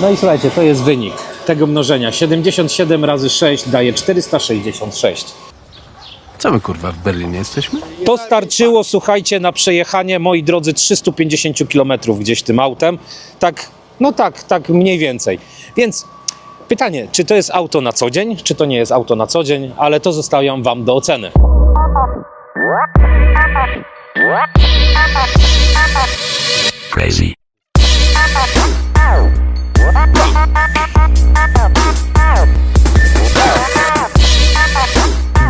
No i słuchajcie, to jest wynik tego mnożenia. 77 razy 6 daje 466. Co my kurwa w Berlinie jesteśmy? Postarczyło, słuchajcie, na przejechanie, moi drodzy, 350 km gdzieś tym autem. Tak, no tak, tak mniej więcej. Więc pytanie, czy to jest auto na co dzień, czy to nie jest auto na co dzień, ale to zostawiam Wam do oceny. Crazy.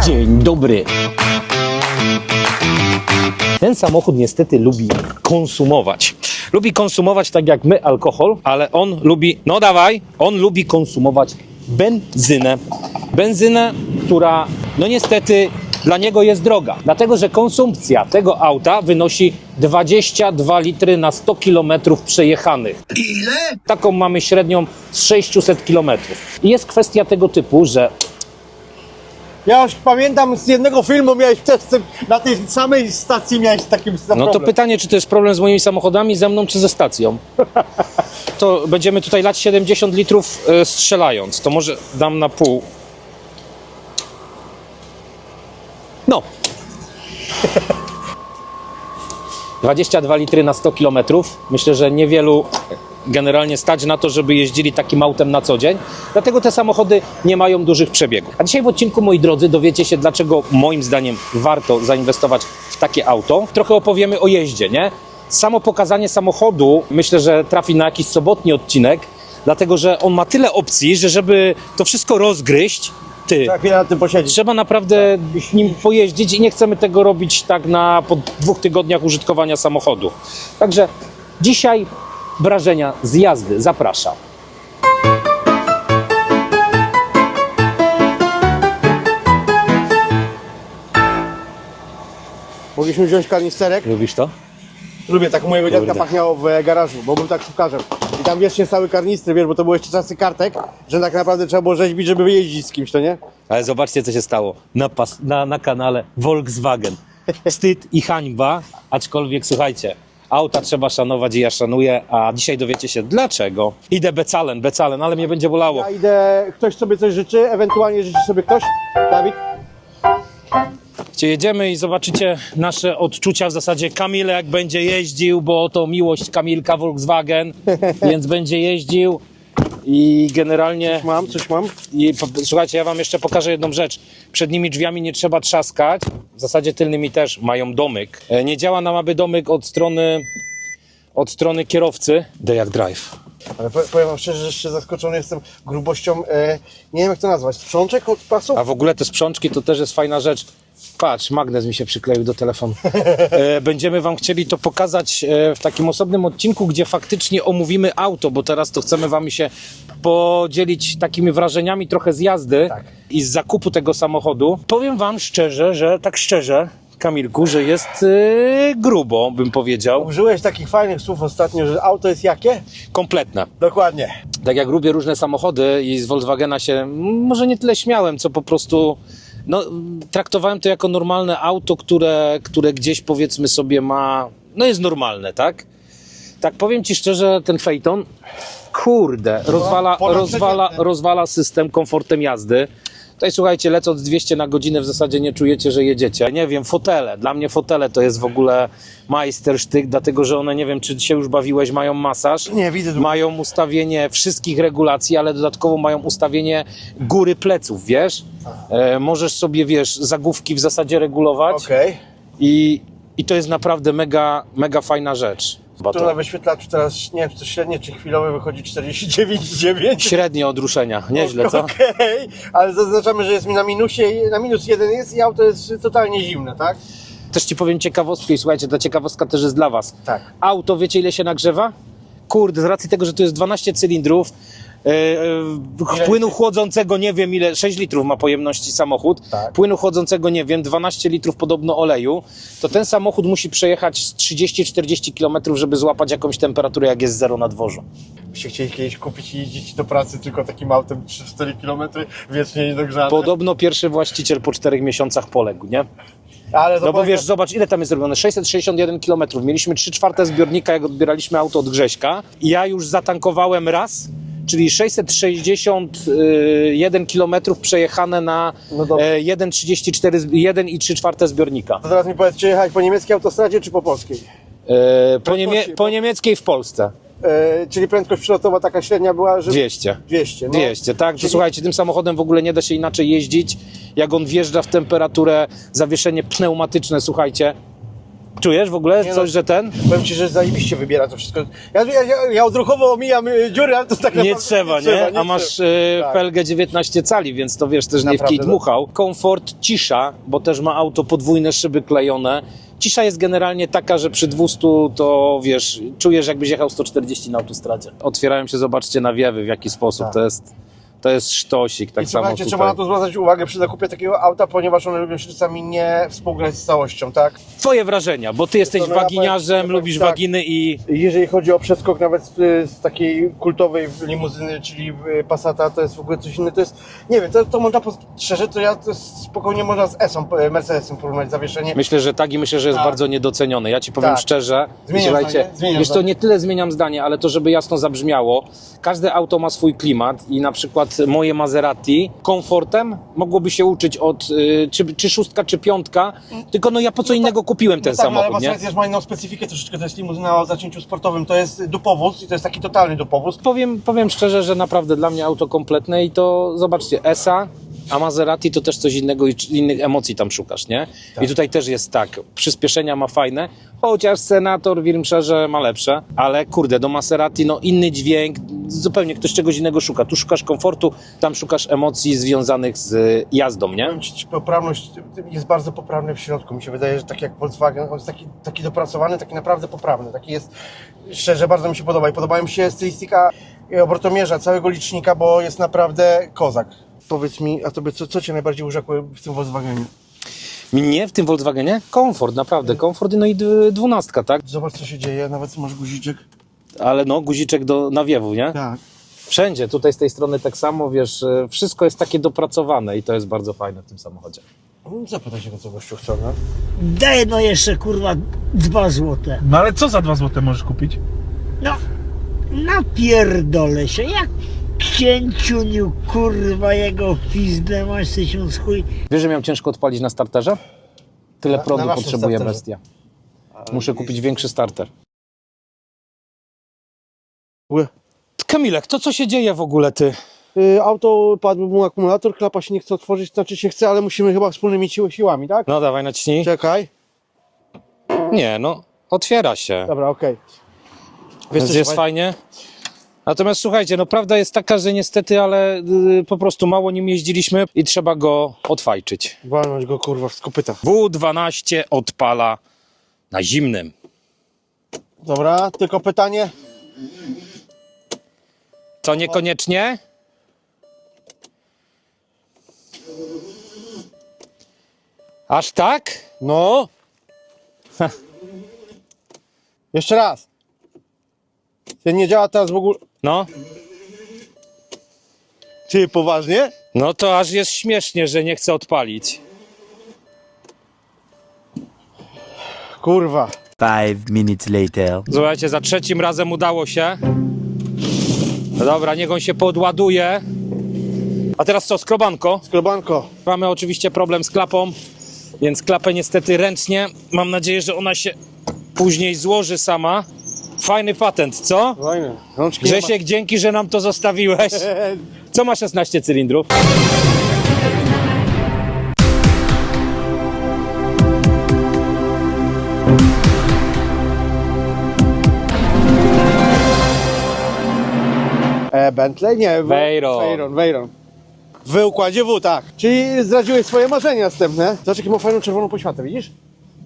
Dzień dobry. Ten samochód niestety lubi konsumować. Lubi konsumować tak jak my alkohol, ale on lubi, no dawaj, on lubi konsumować benzynę. Benzynę, która no niestety dla niego jest droga. Dlatego, że konsumpcja tego auta wynosi 22 litry na 100 km przejechanych. Ile? Taką mamy średnią z 600 km. I jest kwestia tego typu, że Ja już pamiętam z jednego filmu miałeś też na tej samej stacji miałeś takim No to pytanie, czy to jest problem z moimi samochodami, ze mną, czy ze stacją? To będziemy tutaj lać 70 litrów e, strzelając. To może dam na pół. No. 22 litry na 100 km. Myślę, że niewielu generalnie stać na to, żeby jeździli takim autem na co dzień. Dlatego te samochody nie mają dużych przebiegów. A dzisiaj w odcinku, moi drodzy, dowiecie się, dlaczego moim zdaniem warto zainwestować w takie auto. Trochę opowiemy o jeździe, nie? Samo pokazanie samochodu myślę, że trafi na jakiś sobotni odcinek, dlatego że on ma tyle opcji, że żeby to wszystko rozgryźć, ty, Tak, chwilę na tym posiedzieć. Trzeba naprawdę nim pojeździć i nie chcemy tego robić tak na po dwóch tygodniach użytkowania samochodu. Także dzisiaj wrażenia z jazdy. Zapraszam. Mogliśmy wziąć kanisterek. Lubisz to? Lubię, tak u mojego dziadka pachniało w e, garażu, bo był tak szukarzem. I tam wiecznie stały karnistry, wiesz, bo to były jeszcze czasy kartek, że tak naprawdę trzeba było rzeźbić, żeby wyjeździć z kimś, to nie? Ale zobaczcie, co się stało na, pas, na, na kanale Volkswagen. Wstyd i hańba, aczkolwiek słuchajcie, auta trzeba szanować i ja szanuję, a dzisiaj dowiecie się dlaczego. Idę becalen, becalen, ale mnie będzie bolało. Ja idę, ktoś sobie coś życzy, ewentualnie życzy sobie ktoś? Dawid? Gdzie jedziemy i zobaczycie nasze odczucia w zasadzie Kamile jak będzie jeździł, bo to miłość Kamilka Volkswagen, więc będzie jeździł i generalnie Mam, coś mam. i po, słuchajcie, ja wam jeszcze pokażę jedną rzecz. Przednimi drzwiami nie trzeba trzaskać, w zasadzie tylnymi też mają domyk. E, Nie działa nam aby domyk od strony od strony kierowcy. The jak drive. Ale po- powiem wam szczerze, że jeszcze zaskoczony jestem grubością, e, nie wiem jak to nazwać, sprzączek od pasów? A w ogóle te sprzączki to też jest fajna rzecz. Patrz, magnes mi się przykleił do telefonu. E, Będziemy Wam chcieli to pokazać e, w takim osobnym odcinku, gdzie faktycznie omówimy auto, bo teraz to chcemy Wam się podzielić takimi wrażeniami trochę z jazdy Tak. i z zakupu tego samochodu. Powiem Wam szczerze, że tak szczerze, Kamilku, że jest e, grubo, bym powiedział. Użyłeś takich fajnych słów ostatnio, że auto jest jakie? Kompletne. Dokładnie. tak jak lubię różne samochody i z Volkswagena się może nie tyle śmiałem, co po prostu no, traktowałem to jako normalne auto, które, które gdzieś powiedzmy sobie ma, no jest normalne, tak? Tak powiem Ci szczerze, ten Phaeton, kurde, rozwala, ponad rozwala, przeciętny. rozwala system komfortem jazdy. Tutaj słuchajcie, lecąc 200 na godzinę w zasadzie nie czujecie, że jedziecie. Nie wiem, fotele. Dla mnie fotele to jest w ogóle majstersztyk, dlatego że one, nie wiem, czy się już bawiłeś, mają masaż. Nie, widzę tu. Mają ustawienie wszystkich regulacji, ale dodatkowo mają ustawienie góry pleców, wiesz? E, możesz sobie, wiesz, zagłówki w zasadzie regulować Okej. i, i to jest naprawdę mega, mega fajna rzecz. Tu to na wyświetlaczu teraz, nie wiem, czy to średnie, czy chwilowe wychodzi 49,9. średnie odruszenia, nieźle, co? Okej, ale zaznaczamy, że jest mi na minusie, na minus jeden jest i auto jest totalnie zimne, tak? Też ci powiem ciekawostkę i słuchajcie, ta ciekawostka też jest dla was. Tak. Auto, wiecie ile się nagrzewa? Kurde, z racji tego, że to jest 12 cylindrów, e, e, płynu chłodzącego nie wiem ile, 6 litrów ma pojemności samochód, Tak. płynu chłodzącego nie wiem, 12 litrów podobno oleju, to ten samochód musi przejechać z 30-40 km, żeby złapać jakąś temperaturę, jak jest zero na dworzu. Byście chcieli kiedyś kupić i jeździć do pracy tylko takim autem 3-4 km, wiecznie niedogrzane. Podobno pierwszy właściciel po 4 miesiącach poległ, nie? Ale No bo wiesz, zobacz, ile tam jest zrobione? 661 km. Mieliśmy 3 czwarte zbiornika, jak odbieraliśmy auto od Grześka. Ja już zatankowałem raz czyli 661 km przejechane na No dobrze. e, 1,34 z- 1,3 zbiornika. To teraz mi powiedz, czy jechać po niemieckiej autostradzie, czy po polskiej? E, po, niemie, po niemieckiej w Polsce E, czyli prędkość przelotowa taka średnia była, że... 200. 200, no. 200, tak? Czyli- słuchajcie, tym samochodem w ogóle nie da się inaczej jeździć. Jak on wjeżdża w temperaturę, zawieszenie pneumatyczne, słuchajcie. Czujesz w ogóle Nie no. coś, że ten? Powiem Ci, że zajebiście wybiera to wszystko. Ja, ja, ja, ja odruchowo omijam y, dziury, ale to tak Nie naprawdę trzeba, nie? A masz e, Tak. felgę 19 cali, więc to wiesz, też nie w Naprawdę, kij no. dmuchał. Komfort, cisza, bo też ma auto podwójne szyby klejone. Cisza jest generalnie taka, że przy 200 to wiesz, czujesz jakbyś jechał 140 na autostradzie. Otwierają się, zobaczcie nawiewy w jaki sposób. Tak. To jest, to jest sztosik, tak I samo słuchajcie, tutaj. trzeba na to zwracać uwagę przy zakupie takiego auta, ponieważ one lubią się czasami nie współgrać z całością, tak? Twoje wrażenia, bo ty jesteś no ja waginiarzem, powiem- lubisz tak. waginy i Jeżeli chodzi o przeskok nawet z, z takiej kultowej limuzyny, czyli y, Passata, to jest w ogóle coś innego. To jest, nie wiem, to, to można, po- szczerze, to ja to spokojnie można z S-ą, y, Mercedesem porównać zawieszenie. myślę, że tak i myślę, że jest Tak. bardzo niedoceniony. Ja ci powiem Tak. szczerze, Zmieniam słuchajcie, zdanie, zmieniam wiesz co, zdanie. nie tyle zmieniam zdanie, ale to, żeby jasno zabrzmiało, każde auto ma swój klimat i na przykład moje Maserati komfortem mogłoby się uczyć od y, czy, czy szóstka, czy piątka, tylko no ja po co innego kupiłem ten no tak, no, ale samochód, nie? Mercedes ma inną specyfikę troszeczkę, to jest limuzyna o zacięciu sportowym, to jest dupowóz i to jest taki totalny dupowóz. Powiem, powiem szczerze, że naprawdę dla mnie auto kompletne i to zobaczcie, ESA, a Maserati to też coś innego i innych emocji tam szukasz, nie? I tutaj też jest tak, przyspieszenia ma fajne, chociaż Senator w Irmsherze ma lepsze, ale kurde, do Maserati no inny dźwięk, zupełnie ktoś czegoś innego szuka. Tu szukasz komfortu, tam szukasz emocji związanych z y, jazdą, nie? Poprawność jest bardzo poprawny w środku. Mi się wydaje, że tak jak Volkswagen, on jest taki, taki dopracowany, taki naprawdę poprawny. Taki jest, szczerze, bardzo mi się podoba. I podoba mi się stylistyka obrotomierza, całego licznika, bo jest naprawdę kozak. Powiedz mi, a tobie co, co Cię najbardziej urzekło w tym Volkswagenie? Nie w tym Volkswagenie? Komfort, naprawdę, komfort, no i d- dwunastka, tak? Zobacz, co się dzieje, nawet masz guziczek. Ale no, guziczek do nawiewu, nie? Tak. Wszędzie, tutaj z tej strony tak samo, wiesz, e, wszystko jest takie dopracowane i to jest bardzo fajne w tym samochodzie. Zapytaj się go, co gościu chce, no. Daj no jeszcze kurwa dwa złote. No ale co za dwa złote możesz kupić? No, napierdolę się, jak księciuniu kurwa jego pizdę masz tysiąc chuj. Wiesz, że miałem ciężko odpalić na starterze? Tyle Na- prądu potrzebuje starterze. bestia. Muszę kupić większy starter. Kamilek, to co się dzieje w ogóle, ty? Y, auto, padł mu akumulator, klapa się nie chce otworzyć, znaczy się chce, ale musimy chyba wspólnymi sił- siłami, tak? No dawaj, naciśnij. Czekaj. Nie, no, otwiera się. Dobra, okej. Więc co się jest faj- fajnie. Natomiast słuchajcie, no prawda jest taka, że niestety, ale y, po prostu mało nim jeździliśmy i trzeba go odfajczyć. Walnąć go kurwa w skopyta. W12 odpala na zimnym. Dobra, tylko pytanie. Co niekoniecznie? Aż tak? No. Jeszcze raz. Ten nie działa teraz w ogóle. No, Ty poważnie? no to aż jest śmiesznie, że nie chce odpalić. Kurwa. Five minutes later. Słuchajcie, za trzecim razem udało się. No dobra, niech on się podładuje. A teraz co, skrobanko? Skrobanko. Mamy oczywiście problem z klapą, więc klapę niestety ręcznie. Mam nadzieję, że ona się później złoży sama. Fajny patent, co? Fajne. Rączki nie Grzesiek, dzięki, że nam to zostawiłeś. Co ma 16 cylindrów? E, Bentley? Nie. W- Veyron. Veyron, Veyron. W układzie W, tak. Czyli zdradziłeś swoje marzenia następne. Zobacz, jaką ma fajną czerwoną poświatę, widzisz?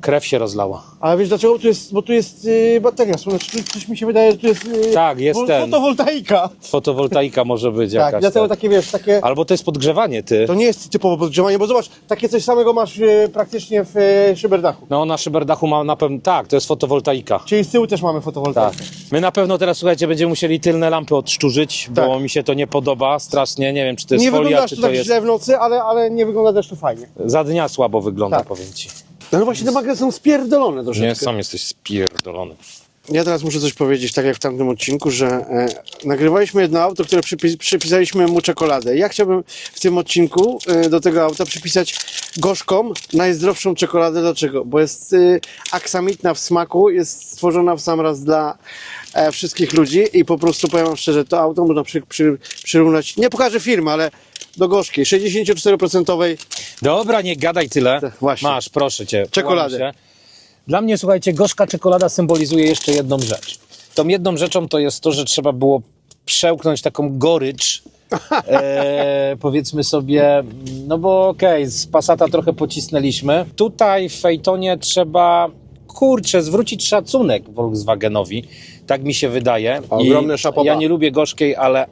Krew się rozlała. Ale wiesz dlaczego? Tu jest, bo tu jest y, bateria słoneczna. Tu Coś mi się wydaje, że tu jest y, Tak, jest fo- ten. fotowoltaika. Fotowoltaika może być Tak, jakaś. dlatego tak. takie, wiesz, takie... Albo to jest podgrzewanie, ty. To nie jest typowo podgrzewanie, bo zobacz, takie coś samego masz y, praktycznie w y, szyberdachu. No na szyberdachu ma na pewno. Tak, to jest fotowoltaika. Czyli z tyłu też mamy Tak. fotowoltaikę. My na pewno teraz, słuchajcie, będziemy musieli tylne lampy odszczurzyć, bo Tak. mi się to nie podoba strasznie. Nie wiem, czy to jest Nie folia, czy to to tak jest. źle w nocy, ale, ale nie wygląda też to fajnie. Za dnia słabo wygląda, Tak. powiem ci. No właśnie te magazyn są spierdolone troszeczkę. Nie, sam jesteś spierdolony. Ja teraz muszę coś powiedzieć, tak jak w tamtym odcinku, że e, nagrywaliśmy jedno auto, które przypis, przypisaliśmy mu czekoladę. Ja chciałbym w tym odcinku e, do tego auta przypisać gorzką, najzdrowszą czekoladę. Dlaczego? Bo jest e, aksamitna w smaku, jest stworzona w sam raz dla e, wszystkich ludzi i po prostu powiem wam szczerze, to auto można przy, przy, przyrównać, nie pokażę firmy, ale do gorzkiej, 64% Dobra, nie gadaj tyle. Tak, właśnie. Masz, proszę cię. Czekoladę. Dla mnie, słuchajcie, gorzka czekolada symbolizuje jeszcze jedną rzecz. Tą jedną rzeczą to jest to, że trzeba było przełknąć taką gorycz, e, powiedzmy sobie, no bo okej, z Passata trochę pocisnęliśmy. Tutaj w Fejtonie trzeba, kurczę, zwrócić szacunek Volkswagenowi, tak mi się wydaje. Ogromne szapoba. Ja nie lubię gorzkiej, ale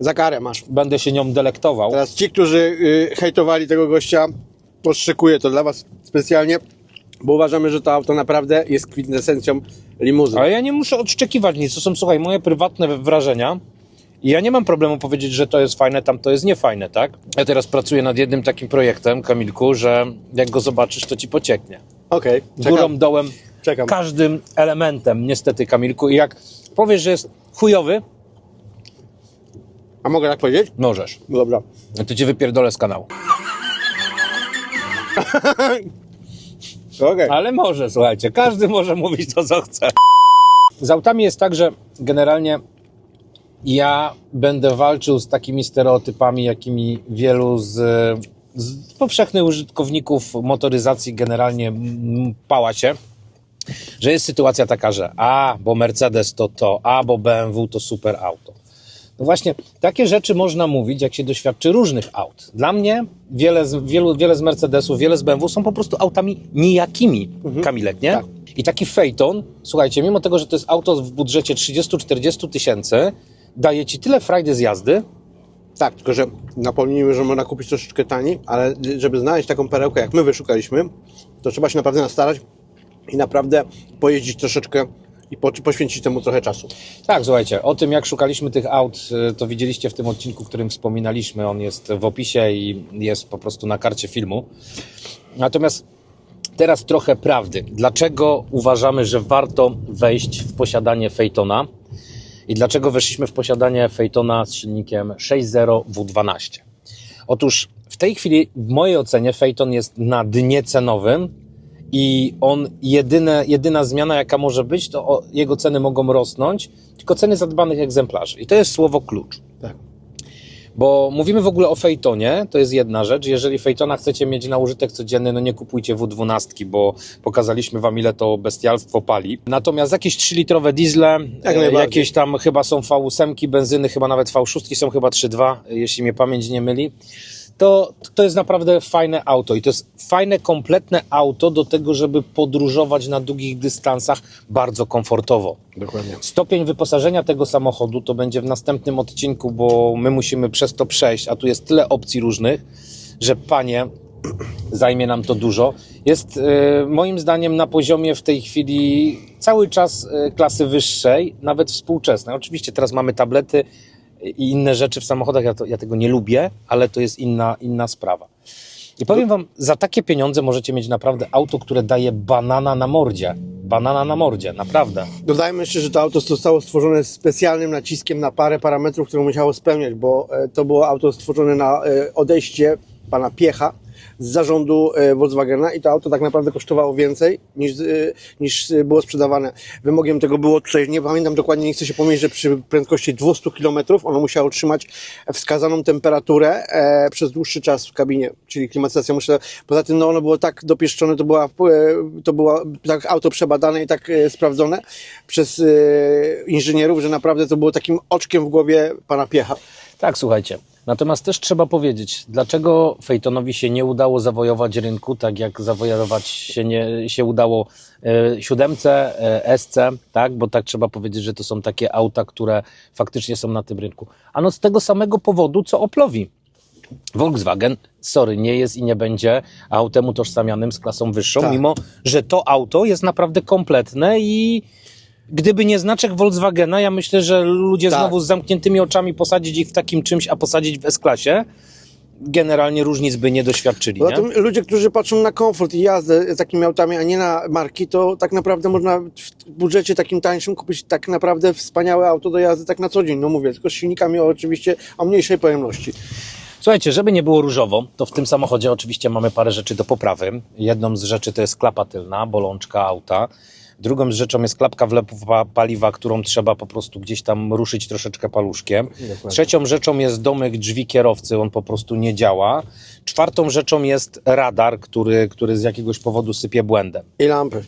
za karę masz. będę się nią delektował. Teraz ci, którzy y, hejtowali tego gościa, podszykuję to dla was specjalnie, bo uważamy, że to auto naprawdę jest kwintesencją limuzyny. Ale ja nie muszę odszczekiwać nic. To są, słuchaj, moje prywatne wrażenia. I ja nie mam problemu powiedzieć, że to jest fajne, tam to jest niefajne, tak? Ja teraz pracuję nad jednym takim projektem, Kamilku, że jak go zobaczysz, to ci pocieknie. Okej, Górą, dołem, czekam. każdym elementem, niestety, Kamilku. I jak powiesz, że jest chujowy, A mogę tak powiedzieć? możesz. Dobra. To cię wypierdolę z kanału. Okej. Ale może, słuchajcie, każdy może mówić to, co chce. Z autami jest tak, że generalnie ja będę walczył z takimi stereotypami, jakimi wielu z, z powszechnych użytkowników motoryzacji generalnie mm, pała się. Że jest sytuacja taka, że a, bo Mercedes to to, a, bo BMW to super auto. No właśnie, takie rzeczy można mówić, jak się doświadczy różnych aut. Dla mnie wiele z, wielu, wiele z Mercedesów, wiele z BMW są po prostu autami nijakimi, Kamilek, nie? Tak. I taki Phaeton, słuchajcie, mimo tego, że to jest auto w budżecie 30-40 tysięcy, daje ci tyle frajdy z jazdy, Tak, tylko że napomnijmy, że można kupić troszeczkę taniej, ale żeby znaleźć taką perełkę, jak my wyszukaliśmy, to trzeba się naprawdę nastarać i naprawdę pojeździć troszeczkę i po, poświęcić temu trochę czasu. Tak, słuchajcie, o tym jak szukaliśmy tych aut, y, to widzieliście w tym odcinku, którym wspominaliśmy. On jest w opisie i jest po prostu na karcie filmu. Natomiast teraz trochę prawdy. Dlaczego uważamy, że warto wejść w posiadanie Phaetona i dlaczego weszliśmy w posiadanie Phaetona z silnikiem 6.0 W12? Otóż w tej chwili, w mojej ocenie, Phaeton jest na dnie cenowym i on jedyne, jedyna zmiana, jaka może być, to o, jego ceny mogą rosnąć, tylko ceny zadbanych egzemplarzy. I to jest słowo klucz. Tak. Bo mówimy w ogóle o fejtonie, to jest jedna rzecz. Jeżeli fejtona chcecie mieć na użytek codzienny, no nie kupujcie W12, bo pokazaliśmy wam ile to bestialstwo pali. Natomiast jakieś 3-litrowe diesle, e, najbardziej. jakieś tam chyba są V8 benzyny, chyba nawet V6 są chyba 3.2, jeśli mnie pamięć nie myli. To, to jest naprawdę fajne auto i to jest fajne, kompletne auto do tego, żeby podróżować na długich dystansach bardzo komfortowo. Dokładnie. Stopień wyposażenia tego samochodu to będzie w następnym odcinku, bo my musimy przez to przejść, a tu jest tyle opcji różnych, że panie, zajmie nam to dużo. Jest e, moim zdaniem na poziomie w tej chwili cały czas e, klasy wyższej, nawet współczesnej. Oczywiście teraz mamy tablety i inne rzeczy w samochodach, ja, to, ja tego nie lubię, ale to jest inna, inna sprawa. I powiem wam, za takie pieniądze możecie mieć naprawdę auto, które daje banana na mordzie. Banana na mordzie, naprawdę. Dodajmy jeszcze, że to auto zostało stworzone z specjalnym naciskiem na parę parametrów, które musiało spełniać, bo e, to było auto stworzone na e, odejście pana Piecha z zarządu e, Volkswagena i to auto tak naprawdę kosztowało więcej niż, e, niż e, było sprzedawane. Wymogiem tego było tutaj, nie pamiętam dokładnie, nie chcę się pomylić, że przy prędkości 200 km ono musiało trzymać wskazaną temperaturę przez dłuższy czas w kabinie, czyli klimatyzacja. Muszę, poza tym no, ono było tak dopieszczone, to, była, to było tak auto przebadane i tak sprawdzone przez inżynierów, że naprawdę to było takim oczkiem w głowie pana Piecha. Tak, słuchajcie. Natomiast też trzeba powiedzieć, dlaczego Fejtonowi się nie udało zawojować rynku, tak jak zawojować się, nie, się udało e, siódemce, e, SC, tak? Bo tak trzeba powiedzieć, że to są takie auta, które faktycznie są na tym rynku. Ano z tego samego powodu, co Oplowi. Volkswagen, sorry, nie jest i nie będzie autem utożsamianym z klasą wyższą, Tak. mimo że to auto jest naprawdę kompletne i gdyby nie znaczek Volkswagena, ja myślę, że ludzie Tak. znowu z zamkniętymi oczami posadzić ich w takim czymś, a posadzić w S-klasie, generalnie różnic by nie doświadczyli. Poza Nie? ludzie, którzy patrzą na komfort i jazdę takimi autami, a nie na marki, to tak naprawdę można w budżecie takim tańszym kupić tak naprawdę wspaniałe auto do jazdy tak na co dzień. No mówię, tylko z silnikami oczywiście o mniejszej pojemności. Słuchajcie, żeby nie było różowo, to w tym samochodzie oczywiście mamy parę rzeczy do poprawy. Jedną z rzeczy to jest klapa tylna, bolączka auta. Drugą rzeczą jest klapka wlepu pa- paliwa, którą trzeba po prostu gdzieś tam ruszyć troszeczkę paluszkiem. Trzecią rzeczą jest domek drzwi kierowcy, on po prostu nie działa. Czwartą rzeczą jest radar, który, który z jakiegoś powodu sypie błędem. I lampy.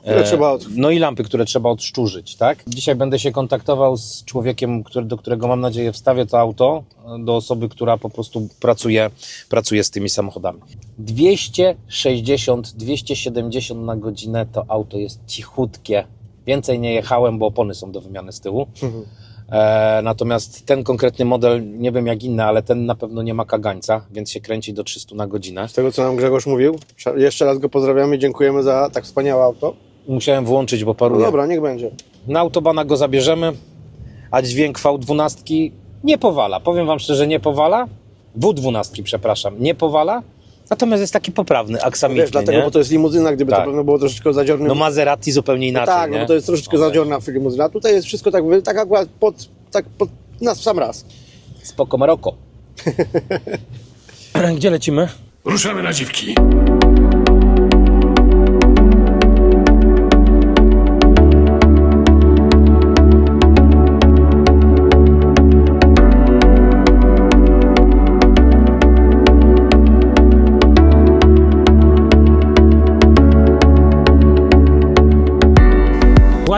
Które E, trzeba od... No i lampy, które trzeba odszczurzyć, tak? Dzisiaj będę się kontaktował z człowiekiem, który, do którego mam nadzieję wstawię to auto, e, do osoby, która po prostu pracuje, pracuje z tymi samochodami. 260, 270 na godzinę to auto jest cichutkie. Więcej nie jechałem, bo opony są do wymiany z tyłu. E, natomiast ten konkretny model, nie wiem jak inne, ale ten na pewno nie ma kagańca, więc się kręci do 300 na godzinę. Z tego, co nam Grzegorz mówił. Jeszcze raz go pozdrawiamy, dziękujemy za tak wspaniałe auto. Musiałem włączyć, bo No paruje. dobra, niech będzie. Na autobana go zabierzemy, a dźwięk V12 nie powala. Powiem Wam szczerze, nie powala. W12, przepraszam, nie powala. Natomiast jest taki poprawny, aksamitny, Wiesz, dlatego, nie? bo to jest limuzyna, gdyby Tak. to pewno było troszeczkę zadziornym. No Maserati zupełnie No inaczej, tak, no nie? bo to jest troszeczkę No, zadziorna limuzyna. Tutaj jest wszystko tak, tak akurat pod, tak pod nas w sam raz. Spoko Maroko. Gdzie lecimy? Ruszamy na dziwki.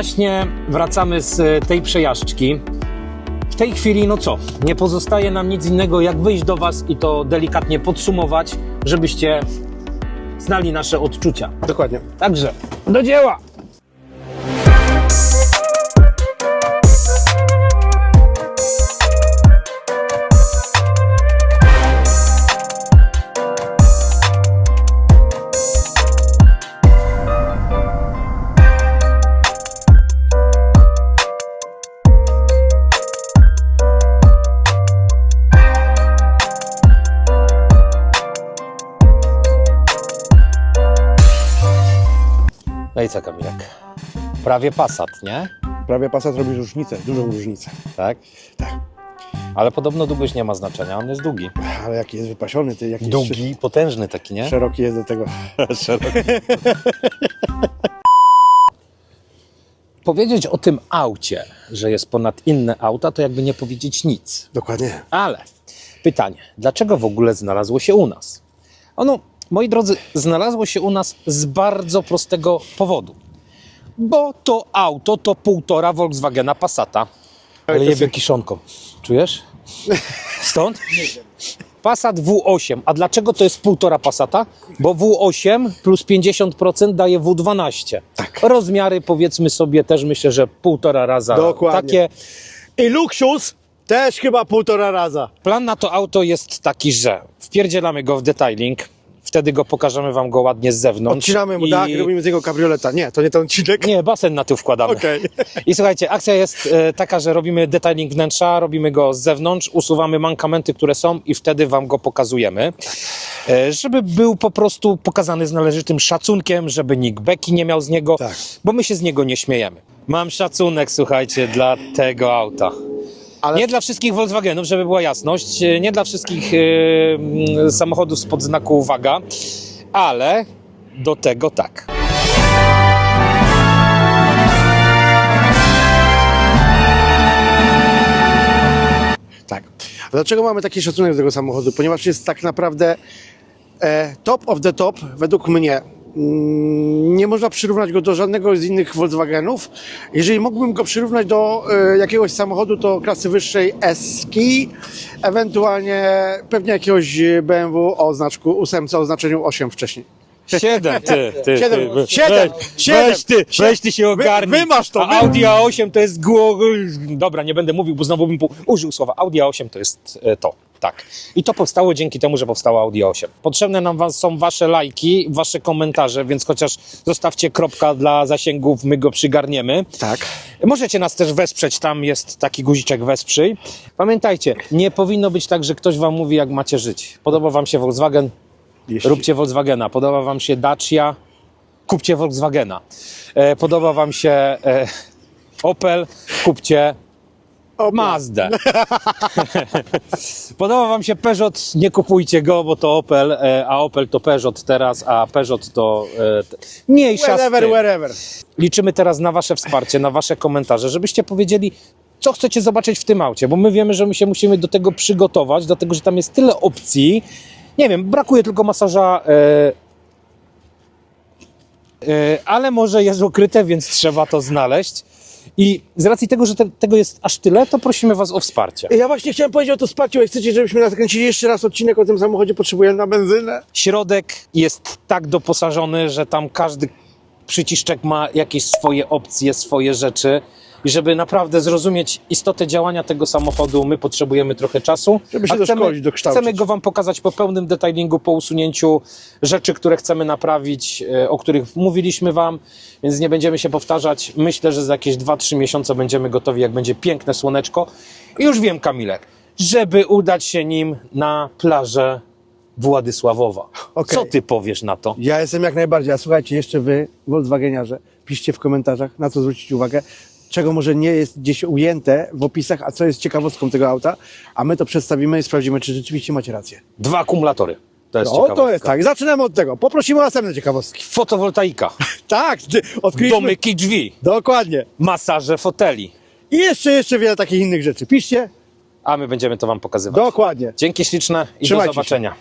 Właśnie wracamy z e, tej przejażdżki. W tej chwili, no co, nie pozostaje nam nic innego, jak wyjść do Was i to delikatnie podsumować, żebyście znali nasze odczucia. Dokładnie. Także do dzieła! Co, Kamilek? Prawie Passat, nie? Prawie Passat robi różnicę, dużą różnicę. Tak? Tak. Ale podobno długość nie ma znaczenia, on jest długi. Ale jaki jest wypasiony, ty jakiś Długi, potężny taki, nie? szeroki jest do tego. Powiedzieć o tym aucie, że jest ponad inne auta, to jakby nie powiedzieć nic. Dokładnie. Ale pytanie, dlaczego w ogóle znalazło się u nas? Ono, moi drodzy, znalazło się u nas z bardzo prostego powodu. Bo to auto to półtora Volkswagena Passata. Ale jebie kiszonką. Czujesz? Stąd? Passat W8. A dlaczego to jest półtora Passata? Bo W8 plus 50% daje W12. Tak. Rozmiary powiedzmy sobie też myślę, że półtora raza. Dokładnie. Takie I luksus też chyba półtora raza. Plan na to auto jest taki, że wpierdzielamy go w detailing, wtedy go pokażemy wam go ładnie z zewnątrz. Odcinamy mu i... dach i robimy z niego kabrioleta. Nie, to nie ten odcinek. Nie, basen na tył wkładamy. Okej. I słuchajcie, akcja jest e, taka, że robimy detailing wnętrza, robimy go z zewnątrz, usuwamy mankamenty, które są i wtedy wam go pokazujemy. E, żeby był po prostu pokazany z należytym szacunkiem, żeby nikt beki nie miał z niego, Tak. bo my się z niego nie śmiejemy. Mam szacunek, słuchajcie, dla tego auta. Ale- Nie dla wszystkich Volkswagenów, żeby była jasność, e, nie dla wszystkich mm, samochodów spod znaku uwaga, ale do tego tak. Tak. Dlaczego mamy taki szacunek do tego samochodu? Ponieważ jest tak naprawdę e, top of the top, według mnie. Mm, Nie można przyrównać go do żadnego z innych Volkswagenów. Jeżeli mógłbym go przyrównać do e, jakiegoś samochodu, to klasy wyższej S-ki, ewentualnie pewnie jakiegoś BMW o znaczku 8, o znaczeniu 8 wcześniej. Siedem, ty, ty, Siedem, ty. siedem, weź, siedem. weź ty, weź ty się ogarnij. wymasz to, A wy- Audi A8 to jest. Dobra, nie będę mówił, bo znowu bym użył słowa. Audi A8 to jest e, to. Tak. I to powstało dzięki temu, że powstało Audi 8. Potrzebne nam was, są wasze lajki, wasze komentarze, więc chociaż zostawcie kropka dla zasięgów, my go przygarniemy. Tak. Możecie nas też wesprzeć, tam jest taki guziczek wesprzyj. Pamiętajcie, nie powinno być tak, że ktoś wam mówi, jak macie żyć. Podoba wam się Volkswagen? Jeśli... Róbcie Volkswagena. Podoba wam się Dacia? Kupcie Volkswagena. E, podoba wam się e, Opel? Kupcie Mazdę. Podoba wam się Peugeot? Nie kupujcie go, bo to Opel, e, a Opel to Peugeot teraz, a Peugeot to e, mniejsza Wherever, wherever. Liczymy teraz na Wasze wsparcie, na Wasze komentarze, żebyście powiedzieli, co chcecie zobaczyć w tym aucie, bo my wiemy, że my się musimy do tego przygotować, dlatego że tam jest tyle opcji. Nie wiem, brakuje tylko masaża. E, e, ale może jest ukryte, więc trzeba to znaleźć. I z racji tego, że te, tego jest aż tyle, to prosimy Was o wsparcie. Ja właśnie chciałem powiedzieć o to wsparciu. Jak chcecie, żebyśmy nakręcili jeszcze raz odcinek o tym samochodzie, potrzebujemy na benzynę. Środek jest tak doposażony, że tam każdy przyciszczek ma jakieś swoje opcje, swoje rzeczy. I żeby naprawdę zrozumieć istotę działania tego samochodu, my potrzebujemy trochę czasu. Żeby się chcemy, doszkolić, dokształcić. chcemy go Wam pokazać po pełnym detailingu, po usunięciu rzeczy, które chcemy naprawić, e, o których mówiliśmy Wam, więc nie będziemy się powtarzać. Myślę, że za jakieś 2-3 miesiące będziemy gotowi, jak będzie piękne słoneczko. I już wiem, Kamilek, żeby udać się nim na plażę Władysławowa. Okej. Co Ty powiesz na to? Ja jestem jak najbardziej. A słuchajcie, jeszcze wy, Volkswageniarze, piszcie w komentarzach, na co zwrócić uwagę, czego może nie jest gdzieś ujęte w opisach, a co jest ciekawostką tego auta, a my to przedstawimy i sprawdzimy, czy rzeczywiście macie rację. Dwa akumulatory. To jest No ciekawostka. to jest tak. Zaczynamy od tego. Poprosimy o następne ciekawostki. Fotowoltaika, Tak, odkryliśmy. domyki drzwi, Dokładnie. masaże foteli. I jeszcze, jeszcze wiele takich innych rzeczy. Piszcie. A my będziemy to Wam pokazywać. Dokładnie. Dzięki śliczne i Trzymajcie do się. zobaczenia.